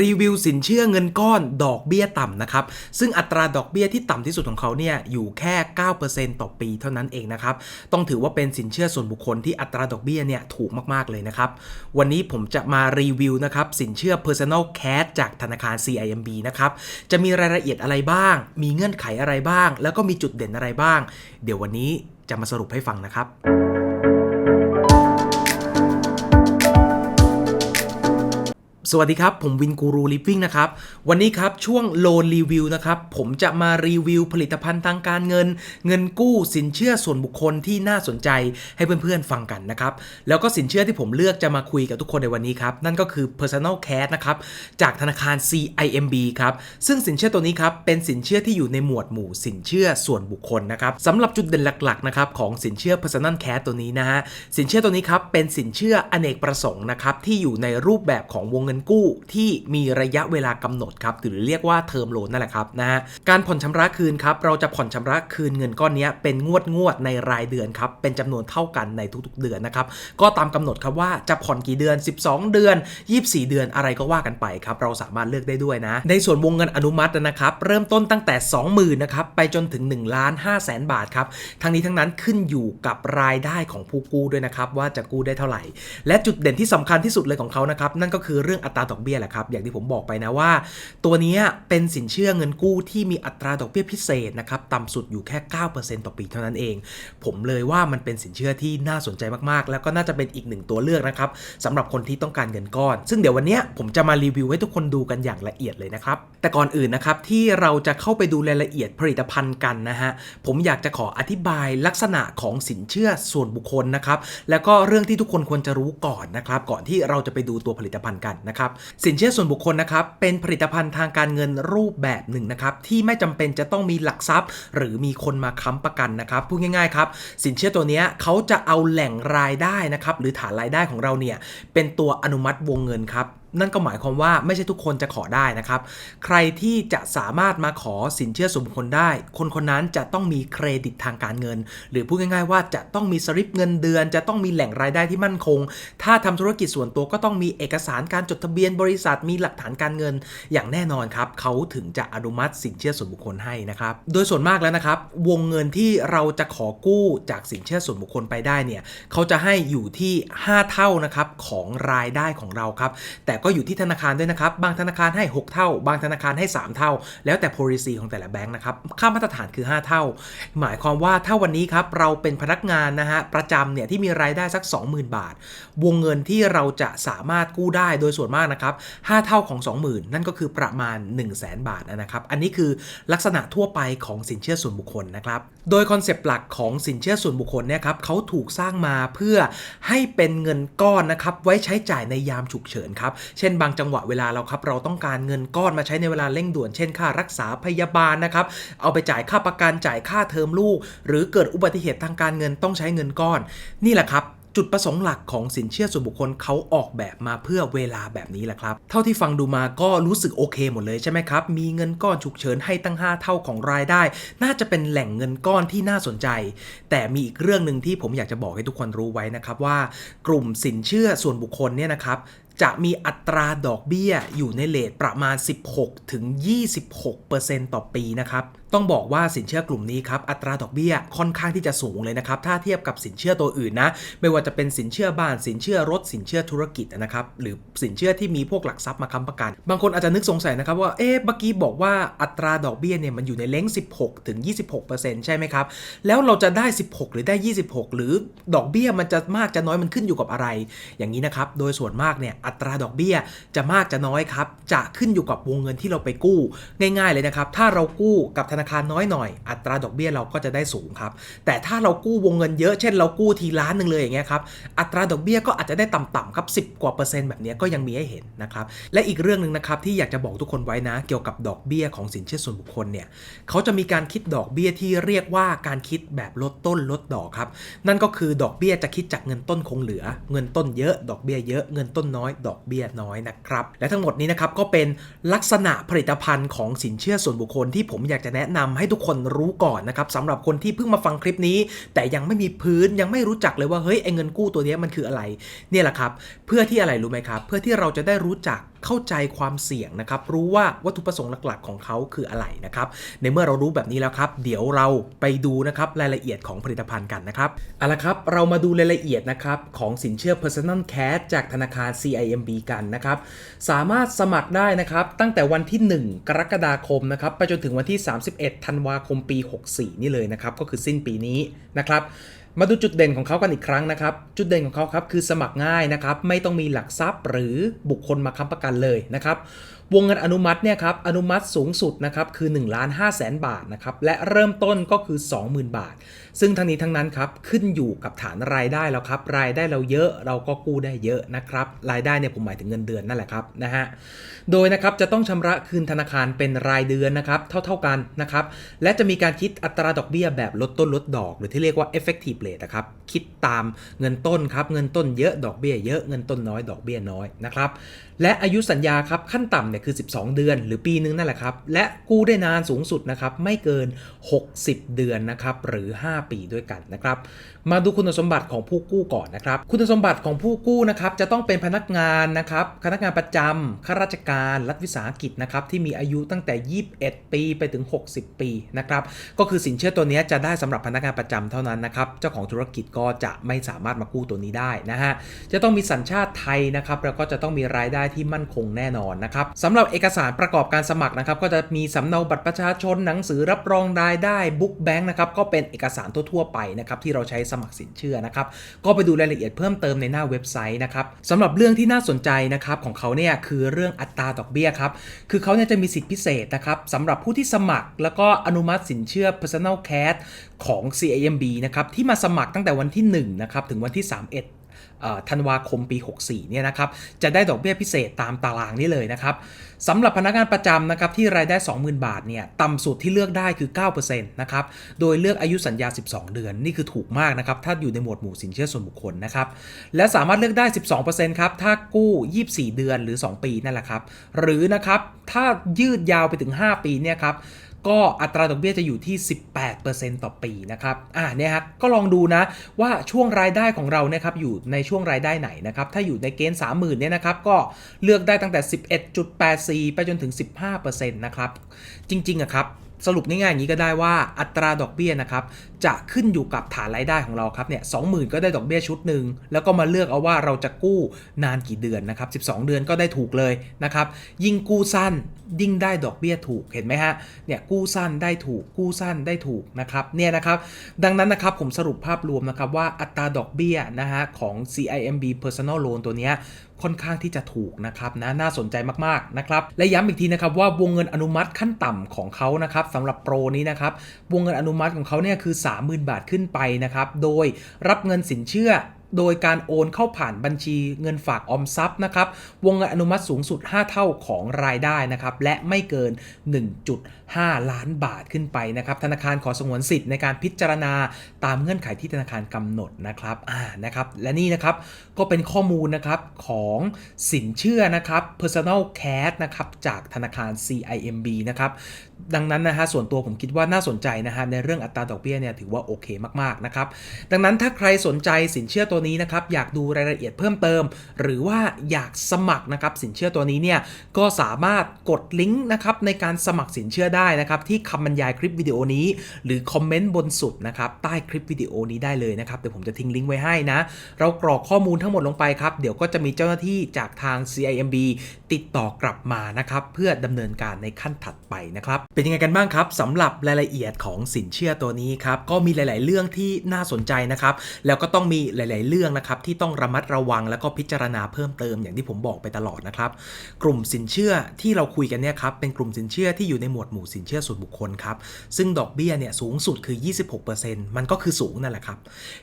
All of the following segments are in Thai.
รีวิวสินเชื่อเงินก้อนดอกเบี้ยต่ำนะครับ ซึ่งอัตราดอกเบี้ยที่ต่ำที่สุดของเขาเนี่ยอยู่แค่ 9%ต่อปีเท่านั้นเองนะครับ ต้องถือว่าเป็นสินเชื่อส่วนบุคคลที่อัตราดอกเบี้ยเนี่ยถูกมากๆเลยนะครับ วันนี้ผมจะมารีวิวนะครับสินเชื่อ Personal Cash จากธนาคาร CIMB นะครับ จะมีรายละเอียดอะไรบ้าง มีเงื่อนไขอะไรบ้าง แล้วก็มีจุดเด่นอะไรบ้าง เดี๋ยววันนี้จะมาสรุปให้ฟังนะครับ สวัสดีครับ ผมวินกูรูลิฟวิ่งนะครับ วันนี้ครับ ช่วงโลนรีวิวนะครับ ผมจะมารีวิวผลิตภัณฑ์ทางการเงิน เงินกู้สินเชื่อส่วนบุคคลที่น่าสนใจให้เพื่อนๆฟังกันนะครับ แล้วก็สินเชื่อที่ผมเลือกจะมาคุยกับทุกคนในวันนี้ครับ นั่นก็คือ Personal Cash นะครับ จากธนาคาร CIMB ครับ ซึ่งสินเชื่อตัวนี้ครับ เป็นสินเชื่อที่อยู่ในหมวดหมู่สินเชื่อส่วนบุคคลนะครับสำหรับจุดเด่นหลักๆนะครับของสินเชื่อ Personal Cash ตัวนี้นะฮะสินเชื่อตัวนี้ครับเป็นสินเชื่ออเนกประสงค์นะครับที่อยู่ในรูปแบบของวงเงินกู้ที่มีระยะเวลากำหนดครับหรือเรียกว่าเทอมโลนนั่นแหละครับนะฮะการผ่อนชำระคืนครับเราจะผ่อนชำระคืนเงินก้อนนี้เป็นงวดงวดในรายเดือนครับเป็นจำนวนเท่ากันในทุกๆเดือนนะครับก็ตามกำหนดครับว่าจะผ่อนกี่เดือน 12 เดือน 24 เดือนอะไรก็ว่ากันไปครับเราสามารถเลือกได้ด้วยนะ ในส่วนวงเงินอนุมัตินะครับเริ่มต้นตั้งแต่ 20,000นะครับไปจนถึง1ล้าน5แสนบาทครับทั้งนี้ทั้งนั้นขึ้นอยู่กับรายได้ของผู้กู้ด้วยนะครับว่าจะกู้ได้เท่าไหร่ และจุดเด่นที่สำคัญที่สุดเลยของเขานะครับนั่นก็คือเรื่องอัตราดอกเบี้ยแหละครับ อย่างที่ผมบอกไปนะว่า ตัวนี้เป็นสินเชื่อเงินกู้ที่มีอัตราดอกเบี้ยพิเศษนะครับต่ำสุดอยู่แค่ 9%ต่อปีเท่านั้นเอง ผมเลยว่ามันเป็นสินเชื่อที่น่าสนใจมากๆ แล้วก็น่าจะเป็นอีกหนึ่งตัวเลือกนะครับสำหรับคนที่ต้องการเงินก้อน ซึ่งเดี๋ยววันนี้ผมจะมารีวิวให้ทุกคนดูกันอย่างละเอียดเลยนะครับแต่ก่อนอื่นนะครับที่เราจะเข้าไปดูรายละเอียดผลิตภัณฑ์กันนะฮะผมอยากจะขออธิบายลักษณะของสินเชื่อส่วนบุคคลนะครับแล้วก็เรื่องที่ทุกคนควรจะรู้ก่อนนะครับก่อนที่เราจะไปดูตัวผลิตภัณฑ์กันนะครับสินเชื่อส่วนบุคคลนะครับ เป็นผลิตภัณฑ์ทางการเงินรูปแบบหนึ่งนะครับที่ไม่จำเป็นจะต้องมีหลักทรัพย์ หรือมีคนมาค้ำประกันนะครับพูดง่ายๆครับสินเชื่อตัวนี้เขาจะเอาแหล่งรายได้นะครับหรือฐานรายได้ของเราเนี่ยเป็นตัวอนุมัติวงเงินครับ นั่นก็หมายความว่าไม่ใช่ทุกคนจะขอได้นะครับ ใครที่จะสามารถมาขอสินเชื่อส่วนบุคคลได้ คนคนนั้นจะต้องมีเครดิตทางการเงิน หรือพูดง่ายๆว่าจะต้องมีสลิปเงินเดือน จะต้องมีแหล่งรายได้ที่มั่นคง ถ้าทำธุรกิจส่วนตัวก็ต้องมีเอกสารการจดทะเบียนบริษัทมีหลักฐานการเงิน อย่างแน่นอนครับเขาถึงจะอนุมัติสินเชื่อส่วนบุคคลให้นะครับโดยส่วนมากแล้วนะครับ วงเงินที่เราจะขอกู้จากสินเชื่อส่วนบุคคลไปได้เนี่ยเขาจะให้อยู่ที่ 5 เท่านะครับของรายได้ของเราครับแต่ก็อยู่ที่ธนาคารด้วยนะครับ บางธนาคารให้ 6 เท่า บางธนาคารให้ 3 เท่า แล้วแต่ policy ของแต่ละแบงค์นะครับ ค่ามาตรฐานคือ 5 เท่า หมายความว่าถ้าวันนี้ครับเราเป็นพนักงานนะฮะประจำเนี่ยที่มีรายได้สัก 20,000 บาท วงเงินที่เราจะสามารถกู้ได้โดยส่วนมากนะครับ5เท่าของ 20,000 นั่นก็คือประมาณ 1 0 0 0 0แบาทนะครับ อันนี้คือลักษณะทั่วไปของสินเชื่อส่วนบุคคลนะครับ โดยคอนเซปต์หลักของสินเชื่อส่วนบุคคลเนี่ยครับเขาถูกสร้างมาเพื่อให้เป็นเงินก้อนนะครับไว้ใช้จ่ายในยามฉุกเฉินครับเช่นบางจังหวะเวลาเราครับเราต้องการเงินก้อนมาใช้ในเวลาเร่งด่วน เช่นค่ารักษาพยาบาลนะครับ เอาไปจ่ายค่าประกันจ่ายค่าเทอมลูก หรือเกิดอุบัติเหตุทางการเงินต้องใช้เงินก้อน นี่แหละครับจุดประสงค์หลักของสินเชื่อส่วนบุคคลเขาออกแบบมาเพื่อเวลาแบบนี้แหละครับ เท่าที่ฟังดูมาก็รู้สึกโอเคหมดเลยใช่ไหมครับ มีเงินก้อนฉุกเฉินให้ตั้ง 5 เท่าของรายได้ น่าจะเป็นแหล่งเงินก้อนที่น่าสนใจ แต่มีอีกเรื่องหนึ่งที่ผมอยากจะบอกให้ทุกคนรู้ไว้นะครับว่า กลุ่มสินเชื่อส่วนบุคคลเนี่ยนะครับ จะมีอัตราดอกเบี้ยอยู่ในเลทประมาณ 16-26%ต่อปีนะครับ ต้องบอกว่าสินเชื่อกลุ่มนี้ครับอัตราดอกเบี้ยค่อนข้างที่จะสูงเลยนะครับถ้าเทียบกับสินเชื่อตัวอื่นนะไม่ว่าจะเป็นสินเชื่อบ้านสินเชื่อรถสินเชื่อธุรกิจนะครับหรือสินเชื่อที่มีพวกหลักทรัพย์มาค้ำประกัน บางคนอาจจะนึกสงสัยนะครับว่าเอ๊ะเมื่อกี้บอกว่าอัตราดอกเบี้ยเนี่ยมันอยู่ในเลง16ถึง26 ใช่ไหมครับแล้วเราจะได้ 16 หรือได้ 26 หรือดอกเบี้ยมันจะมากจะน้อยมันขึ้นอยู่กับอะไร อย่างนี้นะครับโดยส่วนมากเนี่ยอัตราดอกเบี้ยจะมากจะน้อยครับจะขึ้นอยู่กับวงเงินที่เราไปกู้ ง่าย ๆเลยนะครับถ้าเรากู้กับธนาคารน้อยหน่อย อัตราดอกเบี้ยเราก็จะได้สูงครับ แต่ถ้าเรากู้วงเงินเยอะ เช่นเรากู้ทีล้านหนึ่งเลยอย่างเงี้ยครับ อัตราดอกเบี้ยก็อาจจะได้ต่ำๆครับ10 กว่าเปอร์เซ็นต์แบบเนี้ยก็ยังมีให้เห็นนะครับ และอีกเรื่องหนึ่งนะครับที่อยากจะบอกทุกคนไว้นะ เกี่ยวกับดอกเบี้ยของสินเชื่อส่วนบุคคลเนี่ยเขาจะมีการคิดดอกเบี้ยที่เรียกว่าการคิดแบบลดต้นลดดอกครับ นั่นก็คือดอกเบี้ยจะคิดจากเงินต้นคงเหลือ เงินต้นเยอะ ดอกเบี้ยเยอะเงินต้นน้อย ดอกเบี้ยน้อยนะครับ และทั้งหมดนี้นะครับก็เป็นลักษณะผลิตภัณฑ์ของสินเชื่อส่วนบุคคลที่ผมอยากจะแนะนำให้ทุกคนรู้ก่อนนะครับสำหรับคนที่เพิ่งมาฟังคลิปนี้ แต่ยังไม่มีพื้นยังไม่รู้จักเลยว่าเฮ้ยไอ้เงินกู้ตัวนี้มันคืออะไร เนี่ยแหละครับ เพื่อที่อะไรรู้ไหมครับ เพื่อที่เราจะได้รู้จัก เข้าใจความเสี่ยงนะครับ รู้ว่าวัตถุประสงค์หลักๆ ของเขาคืออะไรนะครับ ในเมื่อเรารู้แบบนี้แล้วครับ เดี๋ยวเราไปดูนะครับรายละเอียดของผลิตภัณฑ์กันนะครับเอาละครับเรามาดูรายละเอียดนะครับของสินเชื่อ Personal Cash จากธนาคาร CIMB กันนะครับ สามารถสมัครได้นะครับตั้งแต่วันที่ 1 กรกฎาคมนะครับไปจนถึงวันที่ 31 ธันวาคมปี 64 นี่เลยนะครับ ก็คือสิ้นปีนี้นะครับ มาดูจุดเด่นของเขากันอีกครั้งนะครับ จุดเด่นของเขาครับคือสมัครง่ายนะครับ ไม่ต้องมีหลักทรัพย์หรือบุคคลมาค้ำประกันเลยนะครับ วงเงินอนุมัติเนี่ยครับอนุมัติสูงสุดนะครับคือ1ล้าน5แสนบาทนะครับและเริ่มต้นก็คือ 20,000 บาท ซึ่งทั้งนี้ทั้งนั้นครับขึ้นอยู่กับฐานรายได้แล้วครับรายได้เราเยอะเราก็กู้ได้เยอะนะครับรายได้เนี่ยผมหมายถึงเงินเดือนนั่นแหละครับนะฮะโดยนะครับจะต้องชำระคืนธนาคารเป็นรายเดือนนะครับเท่าๆกันนะครับและจะมีการคิดอัตราดอกเบี้ยแบบลดต้นลดดอก หรือที่เรียกว่า effective rate นะครับคิดตามเงินต้นครับเงินต้นเยอะดอกเบี้ยเยอะเงินต้นน้อยดอกเบี้ยน้อยนะครับและอายุสัญญาครับขั้นต่ำเนี่ยคือ 12 เดือน หรือปีนึงนั่นแหละครับ และกู้ได้นานสูงสุดนะครับไม่เกิน 60 เดือนนะครับหรือ 5 ปีด้วยกันนะครับ มาดูคุณสมบัติของผู้กู้ก่อนนะครับ คุณสมบัติของผู้กู้นะครับจะต้องเป็นพนักงานนะครับพนักงานประจำข้าราชการรัฐวิสาหกิจนะครับที่มีอายุตั้งแต่ 21 ปีไปถึง 60 ปีนะครับก็คือสินเชื่อตัวนี้จะได้สำหรับพนักงานประจำเท่านั้นนะครับเจ้าของธุรกิจก็จะไม่สามารถมากู้ตัวนี้ได้นะฮะจะต้องมีสัญชาติไทยนะครับแล้วก็จะต้องมีรายได้ที่มั่นคงแน่นอนนะครับสำหรับเอกสารประกอบการสมัครนะครับก็จะมีสำเนาบัตรประชาชนหนังสือรับรองรายได้บุ๊กแบงค์นะครับก็เป็นเอกสารทั่วๆไปนะครับที่เราใช้สมัครสินเชื่อนะครับก็ไปดูรายละเอียดเพิ่มเติมในหน้าเว็บไซต์นะครับสำหรับเรื่องที่น่าสนใจนะครับของเขาเนี่ยคือเรื่องอัตราดอกเบี้ยครับคือเขาเนี่ยจะมีสิทธิพิเศษนะครับสำหรับผู้ที่สมัครแล้วก็อนุมัติสินเชื่อ Personal Cash ของ CIMB นะครับที่มาสมัครตั้งแต่วันที่1นะครับถึงวันที่ 31ธันวาคมปี 64 เนี่ยนะครับ จะได้ดอกเบี้ยพิเศษตามตารางนี้เลยนะครับสำหรับพนักงานประจำนะครับที่รายได้ 20,000 บาทเนี่ยต่ำสุดที่เลือกได้คือ 9%นะครับ โดยเลือกอายุสัญญา 12 เดือน นี่คือถูกมากนะครับ ถ้าอยู่ในหมวดหมู่สินเชื่อส่วนบุคคลนะครับ และสามารถเลือกได้ 12%ครับ ถ้ากู้ 24 เดือนหรือ 2 ปีนั่นแหละครับ หรือนะครับ ถ้ายืดยาวไปถึง 5 ปีเนี่ยครับ ก็อัตราดอกเบี้ยจะอยู่ที่ 18%ต่อปีนะครับอ่าเนี่ยครับก็ลองดูนะว่าช่วงรายได้ของเราเนี่ยครับอยู่ในช่วงรายได้ไหนนะครับถ้าอยู่ในเกณฑ์ 30,000เนี่ยนะครับก็เลือกได้ตั้งแต่ 11.84 ไปจนถึง 15%นะครับจริงๆอะครับ สรุปง่ายๆอย่างนี้ก็ได้ว่าอัตราดอกเบี้ยนะครับจะขึ้นอยู่กับฐานรายได้ของเราครับเนี่ยสองหมื่นก็ได้ดอกเบี้ยชุดหนึ่งแล้วก็มาเลือกเอาว่าเราจะกู้นานกี่เดือนนะครับ12 เดือนก็ได้ถูกเลยนะครับยิ่งกู้สั้นยิ่งได้ดอกเบี้ยถูกเห็นไหมฮะเนี่ยกู้สั้นได้ถูกกู้สั้นได้ถูกนะครับเนี่ยนะครับดังนั้นนะครับผมสรุปภาพรวมนะครับว่าอัตราดอกเบี้ยนะฮะของ CIMB Personal Loan ตัวเนี้ยค่อนข้างที่จะถูกนะครับนะน่าสนใจมากๆนะครับและย้ำอีกทีนะครับว่าวงเงินอนุมัติขั้นต่ำของเขานะครับสำหรับโปรนี้นะครับวงเงินอนุมัติของเขาเนี่ยคือ 30,000 บาทขึ้นไปนะครับโดยรับเงินสินเชื่อ โดยการโอนเข้าผ่านบัญชีเงินฝากออมทรัพย์นะครับ วงเงินอนุมัติสูงสุด 5 เท่าของรายได้นะครับ และไม่เกิน 1.5 ล้านบาทขึ้นไปนะครับ ธนาคารขอสงวนสิทธิ์ในการพิจารณาตามเงื่อนไขที่ธนาคารกำหนดนะครับอ่านะครับ และนี่นะครับก็เป็นข้อมูลนะครับของสินเชื่อนะครับ personal cash นะครับจากธนาคาร CIMB นะครับดังนั้นนะฮะส่วนตัวผมคิดว่าน่าสนใจนะฮะในเรื่องอัตราดอกเบี้ยเนี่ยถือว่าโอเคมากๆนะครับดังนั้นถ้าใครสนใจสินเชื่อตัวนี้นะครับอยากดูรายละเอียดเพิ่มเติม หรือว่าอยากสมัครนะครับสินเชื่อตัวนี้เนี่ยก็สามารถกดลิงก์นะครับในการสมัครสินเชื่อได้นะครับที่คำบรรยายคลิปวิดีโอนี้ หรือคอมเมนต์บนสุดนะครับใต้คลิปวิดีโอนี้ได้เลยนะครับเดี๋ยวผมจะทิ้งลิงก์ไว้ให้นะ เรากรอกข้อมูลทั้งหมดลงไปครับเดี๋ยวก็จะมีเจ้าหน้าที่จากทาง CIMB ติดต่อกลับมานะครับเพื่อดำเนินการในขั้นถัดไปนะครับ เป็นยังไงกันบ้างครับสำหรับรายละเอียดของสินเชื่อตัวนี้ครับก็มีหลาย ๆ เรื่องที่น่าสนใจนะครับแล้วก็ต้องมีหลาย ๆ เรื่องนะครับที่ต้องระมัดระวังแล้วก็พิจารณาเพิ่มเติมอย่างที่ผมบอกไปตลอดนะครับกลุ่มสินเชื่อที่เราคุยกันเนี่ยครับเป็นกลุ่มสินเชื่อที่อยู่ในหมวดหมู่สินเชื่อส่วนบุคคลครับซึ่งดอกเบี้ยเนี่ยสูงสุดคือ 26%มันก็คือสูงนั่นแหละครับ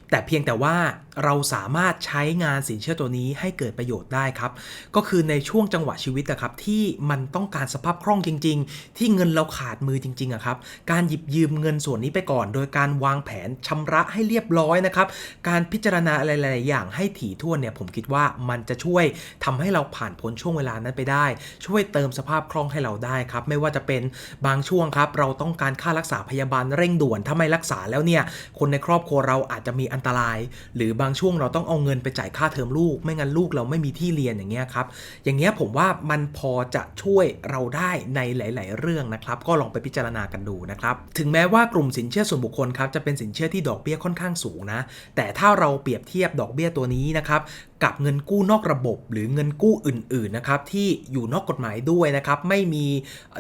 แต่เพียงแต่ว่าเราสามารถใช้งานสินเชื่อตัวนี้ให้เกิดประโยชน์ได้ครับก็คือในช่วงจังหวะชีวิตนะครับที่มันต้องการสภาพคล่องจริง ๆ ที่เงินเราขาดมือจริงๆอะครับการหยิบยืมเงินส่วนนี้ไปก่อน โดยการวางแผนชำระให้เรียบร้อยนะครับการพิจารณาอะไรหลายๆอย่างให้ถี่ถ้วนเนี่ยผมคิดว่ามันจะช่วยทำให้เราผ่านพ้นช่วงเวลานั้นไปได้ ช่วยเติมสภาพคล่องให้เราได้ครับไม่ว่าจะเป็นบางช่วงครับเราต้องการค่ารักษาพยาบาลเร่งด่วนถ้าไม่รักษาแล้วเนี่ยคนในครอบครัวเราอาจจะมีอันตราย หรือบางช่วงเราต้องเอาเงินไปจ่ายค่าเทอมลูก ไม่งั้นลูกเราไม่มีที่เรียนอย่างเงี้ยครับอย่างเงี้ยผมว่าว่ามันพอจะช่วยเราได้ในหลาย ๆ เรื่องนะครับ ก็ลองไปพิจารณากันดูนะครับ ถึงแม้ว่ากลุ่มสินเชื่อส่วนบุคคลครับจะเป็นสินเชื่อที่ดอกเบี้ยค่อนข้างสูงนะ แต่ถ้าเราเปรียบเทียบดอกเบี้ยตัวนี้นะครับกับเงินกู้นอกระบบ หรือเงินกู้อื่น ๆ นะครับที่อยู่นอกกฎหมายด้วยนะครับ ไม่มี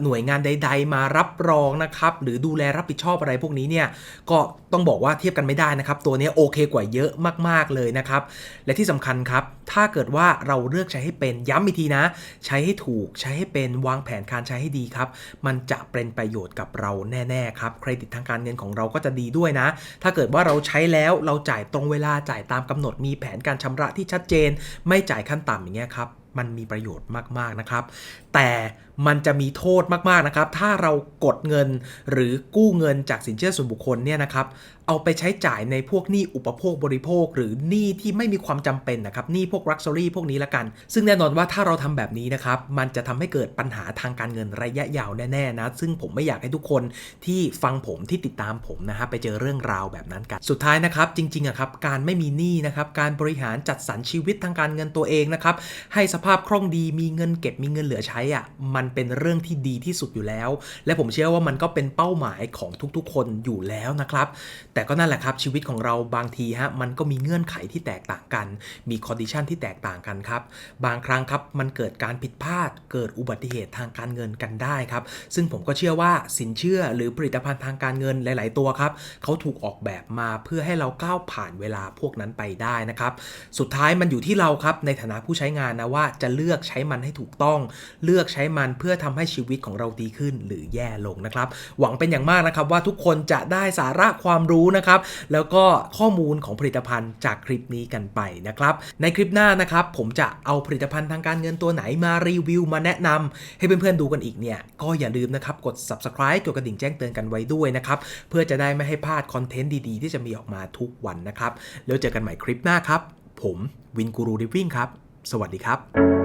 หน่วยงานใด ๆ มารับรองนะครับหรือดูแลรับผิดชอบอะไรพวกนี้เนี่ยก็ต้องบอกว่าเทียบกันไม่ได้นะครับ ตัวนี้โอเคกว่าเยอะมาก ๆ เลยนะครับ และที่สำคัญครับ ถ้าเกิดว่าเราเลือกใช้ให้เป็นย้ำอีกทีนะใช้ให้ถูกใช้ให้เป็นวางแผนการใช้ให้ดีครับ มันจะเป็นประโยชน์กับเราแน่ๆครับเครดิตทางการเงินของเราก็จะดีด้วยนะ ถ้าเกิดว่าเราใช้แล้วเราจ่ายตรงเวลาจ่ายตามกำหนดมีแผนการชำระที่ชัดเจน ไม่จ่ายขั้นต่ำอย่างเงี้ยครับมันมีประโยชน์มากๆนะครับแต่มันจะมีโทษมากๆนะครับ ถ้าเรากดเงินหรือกู้เงินจากสินเชื่อส่วนบุคคลเนี่ยนะครับ เอาไปใช้จ่ายในพวกหนี้อุปโภคบริโภค หรือหนี้ที่ไม่มีความจำเป็นนะครับหนี้พวกรัก u รี่พวกนี้ละกัน ซึ่งแน่นอนว่าถ้าเราทำแบบนี้นะครับ มันจะทำให้เกิดปัญหาทางการเงินระยะยาวแน่ๆนะ ซึ่งผมไม่อยากให้ทุกคนที่ฟังผมที่ติดตามผมนะฮะไปเจอเรื่องราวแบบนั้นกัน สุดท้ายนะครับ จริงๆอะครับ การไม่มีหนี้นะครับ การบริหารจัดสรรชีวิตทางการเงินตัวเองนะครับ ให้สภาพคล่องดี มีเงินเก็บ มีเงินเหลือใช้อะมันเป็นเรื่องที่ดีที่สุดอยู่แล้ว และผมเชื่อว่ามันก็เป็นเป้าหมายของทุกๆ คนอยู่แล้วนะครับ แต่ก็นั่นแหละครับชีวิตของเราบางทีฮะมันก็มีเงื่อนไขที่แตกต่างกัน มีคอนดิชันที่แตกต่างกันครับบางครั้งครับมันเกิดการผิดพลาด เกิดอุบัติเหตุทางการเงินกันได้ครับซึ่งผมก็เชื่อว่าสินเชื่อหรือผลิตภัณฑ์ทางการเงินหลาย ๆ ตัวครับเขาถูกออกแบบมาเพื่อให้เราก้าวผ่านเวลาพวกนั้นไปได้นะครับสุดท้ายมันอยู่ที่เราครับในฐานะผู้ใช้งานนะว่าจะเลือกใช้มันให้ถูกต้องเลืือกใช้มันเพื่อทำให้ชีวิตของเราดีขึ้นหรือแย่ลงนะครับ หวังเป็นอย่างมากนะครับว่าทุกคนจะได้สาระความรู้นะครับ แล้วก็ข้อมูลของผลิตภัณฑ์จากคลิปนี้กันไปนะครับ ในคลิปหน้านะครับ ผมจะเอาผลิตภัณฑ์ทางการเงินตัวไหนมารีวิวมาแนะนำให้เพื่อนๆดูกันอีกเนี่ย ก็อย่าลืมนะครับกด subscribe กดกระดิ่งแจ้งเตือนกันไว้ด้วยนะครับ เพื่อจะได้ไม่ให้พลาดคอนเทนต์ดีๆ ที่จะมีออกมาทุกวันนะครับ แล้วเจอกันใหม่คลิปหน้าครับ ผมวินกูรูดิวิ่งครับ สวัสดีครับ